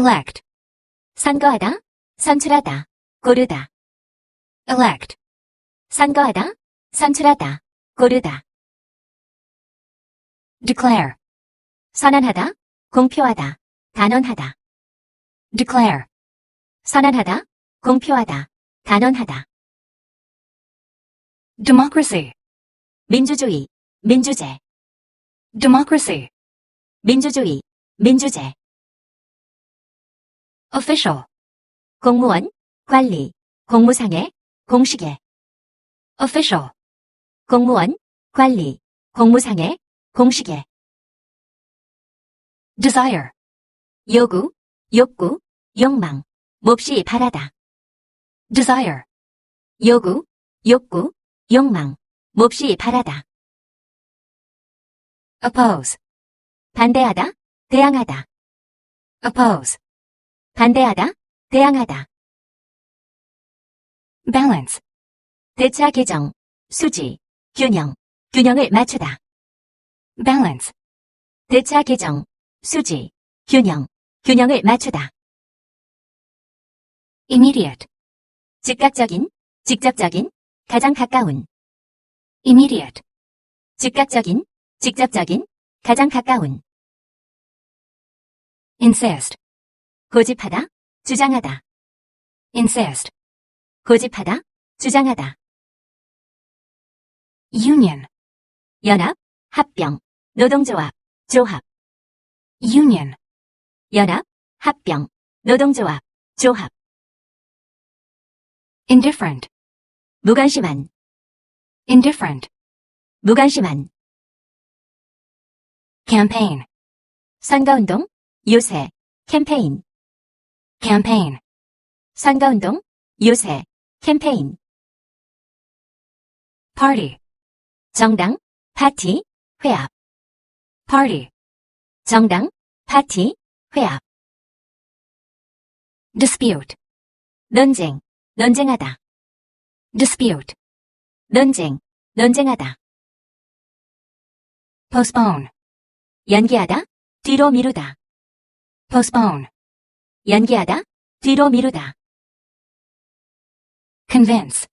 elect, 선거하다, 선출하다, 고르다. elect, 선거하다, 선출하다, 고르다. declare, 선언하다, 공표하다, 단언하다. declare, 선언하다, 공표하다, 단언하다. democracy, 민주주의, 민주제, democracy, 민주주의, 민주제. Official, 공무원, 관리, 공무상의, 공식의. official, 공무원, 관리, 공무상의, 공식의. desire, 요구, 욕구, 욕망, 몹시 바라다. desire, 요구, 욕구, 욕망, 몹시 바라다. oppose, 반대하다, 대항하다. oppose, 반대하다, 대항하다. balance, 대차 개정, 수지, 균형, 균형을 맞추다. balance, 대차 개정, 수지, 균형, 균형을 맞추다. immediate, 즉각적인, 직접적인, 가장 가까운, immediate, 즉각적인, 직접적인, 가장 가까운, insist, 고집하다, 주장하다, insist, 고집하다, 주장하다, union, 연합, 합병, 노동조합, 조합, union, 연합, 합병, 노동조합, 조합, indifferent, 무관심한, indifferent, 무관심한, campaign, 선거운동, 요새, 캠페인, campaign, 선거운동, 요새, 캠페인, party, 정당, 파티, 회합, party, 정당, 파티, 회합, dispute, 논쟁, 논쟁하다, dispute, 논쟁, 논쟁하다, postpone, 연기하다, 뒤로 미루다, postpone, 연기하다, 뒤로 미루다, convince,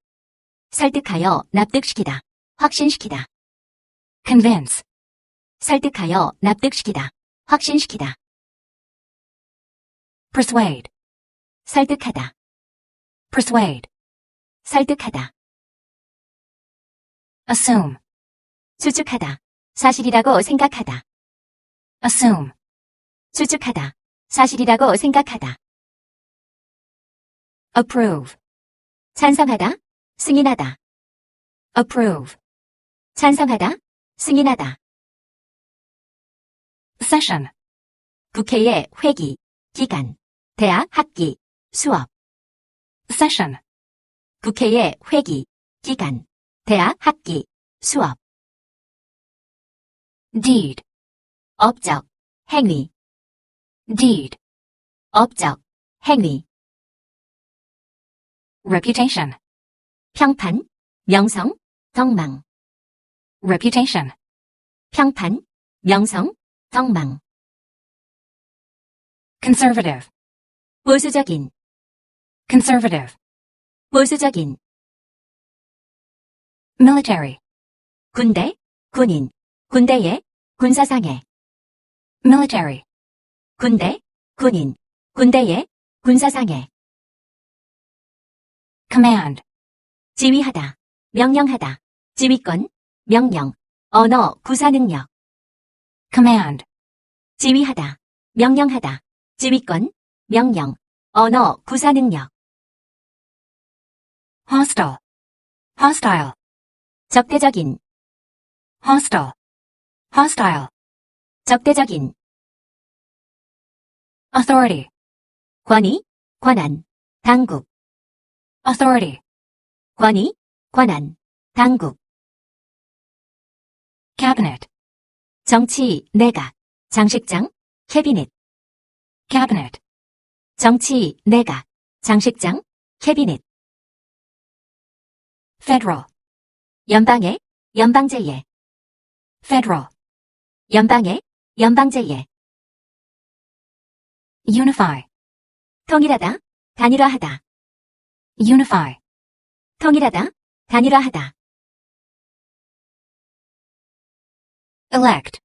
설득하여 납득시키다, 확신시키다, convince, 설득하여 납득시키다, 확신시키다, persuade, 설득하다, persuade, 설득하다, assume, 추측하다, 사실이라고 생각하다, assume, 추측하다, 사실이라고 생각하다, approve, 찬성하다, 승인하다, approve, 찬성하다, 승인하다, session, 국회의 회기, 기간, 대학 학기, 수업, session, 국회의 회기, 기간, 대학 학기, 수업, deed, 업적, 행위, deed, 업적, 행위, reputation, 평판, 명성, 덕망, reputation, 평판, 명성, 덕망, conservative, 보수적인, conservative, 보수적인, military, 군대, 군인, 군대의, 군사상해, military, 군대, 군인, 군대의, 군사상해, command, 지휘하다, 명령하다, 지휘권, 명령, 언어, 구사 능력, command, 지휘하다, 명령하다, 지휘권, 명령, 언어, 구사 능력, hostile, hostile, 적대적인, hostile, hostile, 적대적인, authority, 권위, 권한, 당국, authority, 권위, 권한, 당국, cabinet, 정치, 내각, 장식장, 캐비넷, cabinet, 정치, 내각, 장식장, 캐비넷, federal, 연방의, 연방제의, federal, 연방의, 연방제의, unify, 통일하다, 단일화하다, unify, 통일하다, 단일화하다, elect,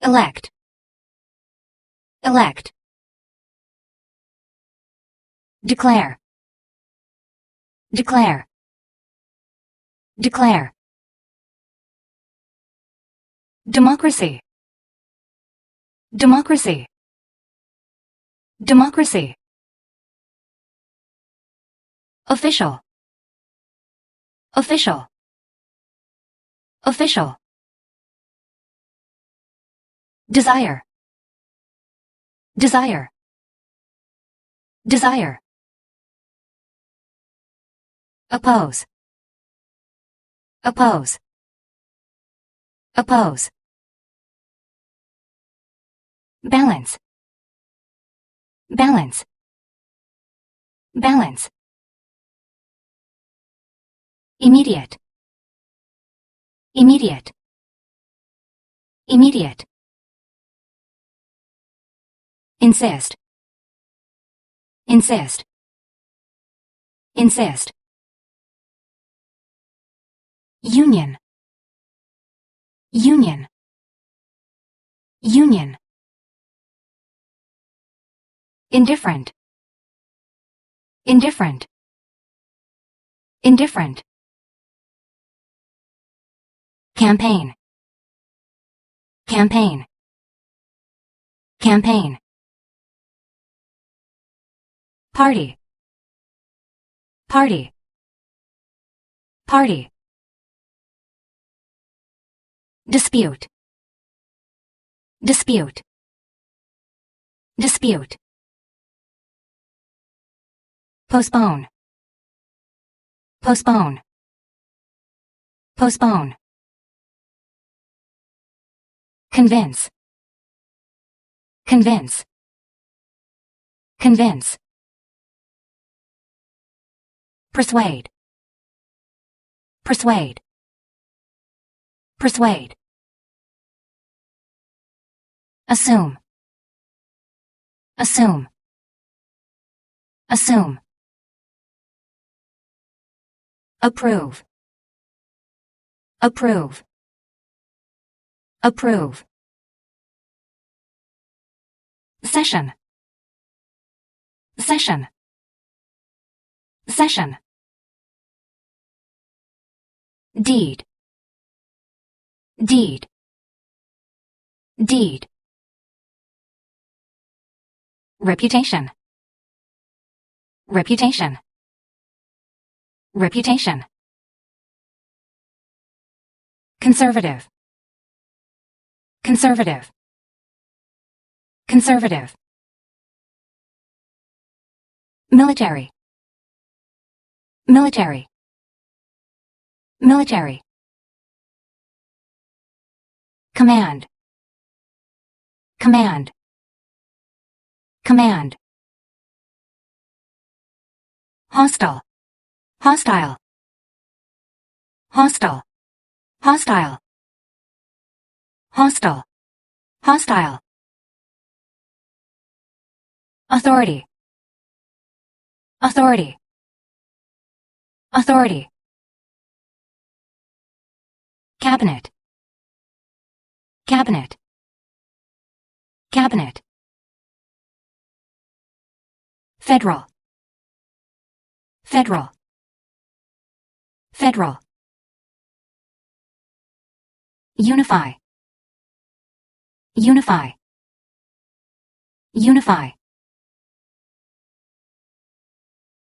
elect, elect, declare, declare, declare, democracy, democracy, democracy, official, official, official, desire, desire, desire, oppose, oppose, oppose, balance, balance, balance, immediate, immediate, immediate, insist, insist, insist, union, union, union, indifferent, indifferent, indifferent, campaign, campaign, campaign, party, party, party, dispute, dispute, dispute, postpone, postpone, postpone, convince, convince, convince, persuade, persuade, persuade, assume, assume, assume, approve, approve, approve, session, session, session, deed, deed, deed, reputation, reputation, reputation, conservative, conservative, conservative, military, military, military, command, command, command, hostile, hostile, hostile, hostile, hostile, hostile, authority, authority, authority, cabinet, cabinet, cabinet, federal, federal, federal, unify, unify, unify,